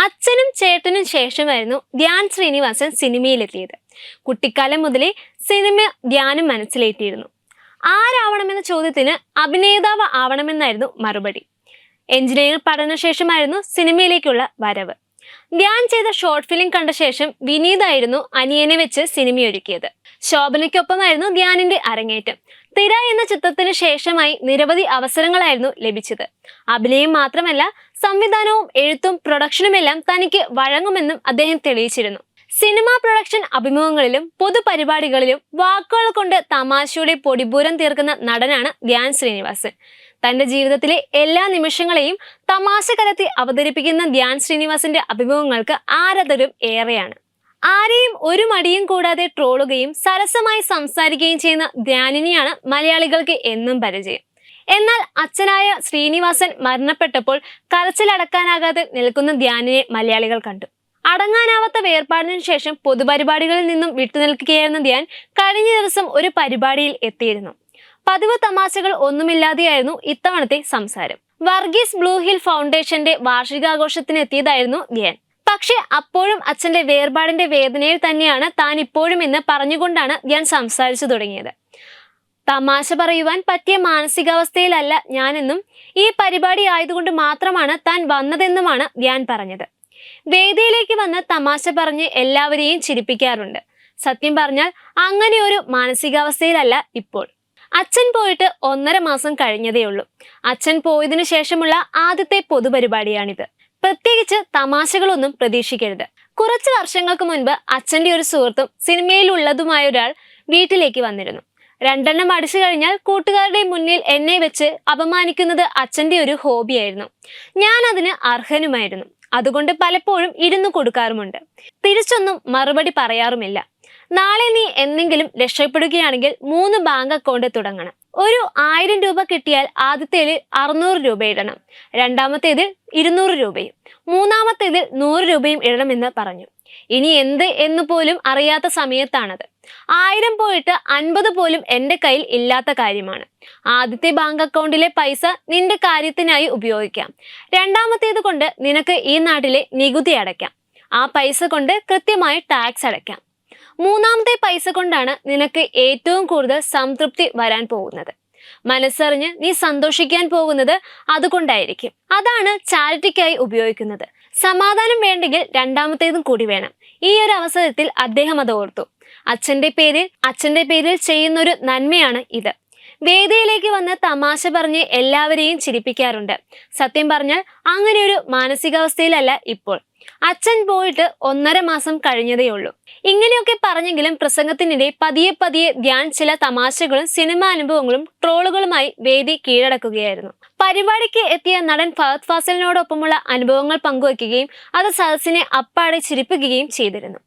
അച്ഛനും ചേട്ടനും ശേഷമായിരുന്നു ധ്യാൻ ശ്രീനിവാസൻ സിനിമയിലെത്തിയത്. കുട്ടിക്കാലം മുതലേ സിനിമ ധ്യാനം മനസ്സിലേറ്റിയിരുന്നു. ആരാവണമെന്ന ചോദ്യത്തിന് അഭിനേതാവ് ആവണമെന്നായിരുന്നു മറുപടി. എഞ്ചിനീയറിംഗ് പഠനശേഷമായിരുന്നു സിനിമയിലേക്കുള്ള വരവ്. ധ്യാൻ ചെയ്ത ഷോർട്ട് ഫിലിം കണ്ട ശേഷം വിനീതായിരുന്നു അനിയനെ വെച്ച് സിനിമയൊരുക്കിയത്. ശോഭനയ്ക്കൊപ്പമായിരുന്നു ധ്യാനിന്റെ അരങ്ങേറ്റം. തിര എന്ന ചിത്രത്തിന് ശേഷമായി നിരവധി അവസരങ്ങളായിരുന്നു ലഭിച്ചത്. അഭിനയം മാത്രമല്ല സംവിധാനവും എഴുത്തും പ്രൊഡക്ഷനുമെല്ലാം തനിക്ക് വഴങ്ങുമെന്നും അദ്ദേഹം തെളിയിച്ചിരുന്നു. സിനിമാ പ്രൊഡക്ഷൻ അഭിമുഖങ്ങളിലും പൊതുപരിപാടികളിലും വാക്കുകൾ കൊണ്ട് തമാശയുടെ പൊടിപൂരം തീർക്കുന്ന നടനാണ് ധ്യാൻ ശ്രീനിവാസൻ. തന്റെ ജീവിതത്തിലെ എല്ലാ നിമിഷങ്ങളെയും തമാശ കലത്തി അവതരിപ്പിക്കുന്ന ധ്യാൻ ശ്രീനിവാസിന്റെ അഭിമുഖങ്ങൾക്ക് ആരാധരും ഏറെയാണ്. ആരെയും ഒരു മടിയും കൂടാതെ ട്രോളുകയും സരസമായി സംസാരിക്കുകയും ചെയ്യുന്ന ധ്യാനിനെയാണ് മലയാളികൾക്ക് എന്നും പരിചയം. എന്നാൽ അച്ഛനായ ശ്രീനിവാസൻ മരണപ്പെട്ടപ്പോൾ കരച്ചിലടക്കാനാകാതെ നിൽക്കുന്ന ധ്യാനിനെ മലയാളികൾ കണ്ടു. അടങ്ങാനാവാത്ത വേർപാടിനു ശേഷം പൊതുപരിപാടികളിൽ നിന്നും വിട്ടുനിൽക്കുകയായിരുന്ന ധ്യാൻ കഴിഞ്ഞ ദിവസം ഒരു പരിപാടിയിൽ എത്തിയിരുന്നു. പതിവ് തമാശകൾ ഒന്നുമില്ലാതെയായിരുന്നു ഇത്തവണത്തെ സംസാരം. വർഗീസ് ബ്ലൂ ഹിൽ ഫൗണ്ടേഷന്റെ വാർഷികാഘോഷത്തിന് എത്തിയതായിരുന്നു ധ്യാൻ. പക്ഷെ അപ്പോഴും അച്ഛന്റെ വേർപാടിന്റെ വേദനയിൽ തന്നെയാണ് താൻ ഇപ്പോഴും എന്ന് പറഞ്ഞുകൊണ്ടാണ് ധ്യാൻ സംസാരിച്ചു തുടങ്ങിയത്. തമാശ പറയുവാൻ പറ്റിയ മാനസികാവസ്ഥയിലല്ല ഞാനെന്നും ഈ പരിപാടി ആയതുകൊണ്ട് മാത്രമാണ് താൻ വന്നതെന്നുമാണ് ധ്യാൻ പറഞ്ഞത്. വേദിയിലേക്ക് വന്ന് തമാശ പറഞ്ഞ് എല്ലാവരെയും ചിരിപ്പിക്കാറുണ്ട്. സത്യം പറഞ്ഞാൽ അങ്ങനെ ഒരു മാനസികാവസ്ഥയിലല്ല ഇപ്പോൾ. അച്ഛൻ പോയിട്ട് ഒന്നര മാസം കഴിഞ്ഞതേ ഉള്ളൂ. അച്ഛൻ പോയതിനു ശേഷമുള്ള ആദ്യത്തെ പൊതുപരിപാടിയാണിത്. പ്രത്യേകിച്ച് തമാശകളൊന്നും പ്രതീക്ഷിക്കരുത്. കുറച്ച് വർഷങ്ങൾക്ക് മുൻപ് അച്ഛന്റെ ഒരു സുഹൃത്തും സിനിമയിലുള്ളതുമായ ഒരാൾ വീട്ടിലേക്ക് വന്നിരുന്നു. രണ്ടെണ്ണം അടിച്ചു കഴിഞ്ഞാൽ കൂട്ടുകാരുടെ മുന്നിൽ എന്നെ വെച്ച് അപമാനിക്കുന്നത് അച്ഛന്റെ ഒരു ഹോബിയായിരുന്നു. ഞാൻ അതിന് അർഹനുമായിരുന്നു. അതുകൊണ്ട് പലപ്പോഴും ഇരുന്നു കൊടുക്കാറുമുണ്ട്. തിരിച്ചൊന്നും മറുപടി പറയാറുമില്ല. നാളെ നീ എന്തെങ്കിലും രക്ഷപ്പെടുകയാണെങ്കിൽ മൂന്ന് ബാങ്ക് അക്കൗണ്ട് തുടങ്ങണം. ഒരു ആയിരം രൂപ കിട്ടിയാൽ ആദ്യത്തേതിൽ അറുന്നൂറ് രൂപ ഇടണം. രണ്ടാമത്തേതിൽ ഇരുന്നൂറ് രൂപയും. മൂന്നാമത്തേതിൽ നൂറ് രൂപയും ഇടണമെന്ന് പറഞ്ഞു. ഇനി എന്ത് എന്ന് പോലും അറിയാത്ത സമയത്താണത്. ആയിരം പോയിട്ട് അൻപത് പോലും എന്റെ കയ്യിൽ ഇല്ലാത്ത കാര്യമാണ്. ആദ്യത്തെ ബാങ്ക് അക്കൗണ്ടിലെ പൈസ നിന്റെ കാര്യത്തിനായി ഉപയോഗിക്കാം. രണ്ടാമത്തേത് കൊണ്ട് നിനക്ക് ഈ നാട്ടിലെ നികുതി അടയ്ക്കാം. ആ പൈസ കൊണ്ട് കൃത്യമായി ടാക്സ് അടയ്ക്കാം. മൂന്നാമത്തെ പൈസ കൊണ്ടാണ് നിനക്ക് ഏറ്റവും കൂടുതൽ സംതൃപ്തി വരാൻ പോകുന്നത്. മനസ്സറിഞ്ഞ് നീ സന്തോഷിക്കാൻ പോകുന്നത് അതുകൊണ്ടായിരിക്കും. അതാണ് ചാരിറ്റിക്കായി ഉപയോഗിക്കുന്നത്. സമാധാനം വേണ്ടെങ്കിൽ രണ്ടാമത്തേതും കൂടി വേണം. ഈ ഒരു അവസരത്തിൽ അദ്ദേഹം അത് ഓർത്തു. അച്ഛന്റെ പേരിൽ അച്ഛന്റെ പേരിൽ ചെയ്യുന്നൊരു നന്മയാണ് ഇത്. വേദിയിലേക്ക് വന്ന് തമാശ പറഞ്ഞ് എല്ലാവരെയും ചിരിപ്പിക്കാറുണ്ട്. സത്യം പറഞ്ഞാൽ അങ്ങനെയൊരു മാനസികാവസ്ഥയിലല്ല ഇപ്പോൾ. അച്ഛൻ പോയിട്ട് ഒന്നര മാസം കഴിഞ്ഞതേ ഉള്ളൂ. ഇങ്ങനെയൊക്കെ പറഞ്ഞെങ്കിലും പ്രസംഗത്തിനിടെ പതിയെ പതിയെ ധ്യാൻ ചില തമാശകളും സിനിമാ അനുഭവങ്ങളും ട്രോളുകളുമായി വേദി കീഴടക്കുകയായിരുന്നു. പരിപാടിക്ക് എത്തിയ നടൻ ഫഹദ് ഫാസിലിനോടൊപ്പമുള്ള അനുഭവങ്ങൾ പങ്കുവയ്ക്കുകയും അത് സദസ്സിനെ അപ്പാടെ ചിരിപ്പിക്കുകയും ചെയ്തിരുന്നു.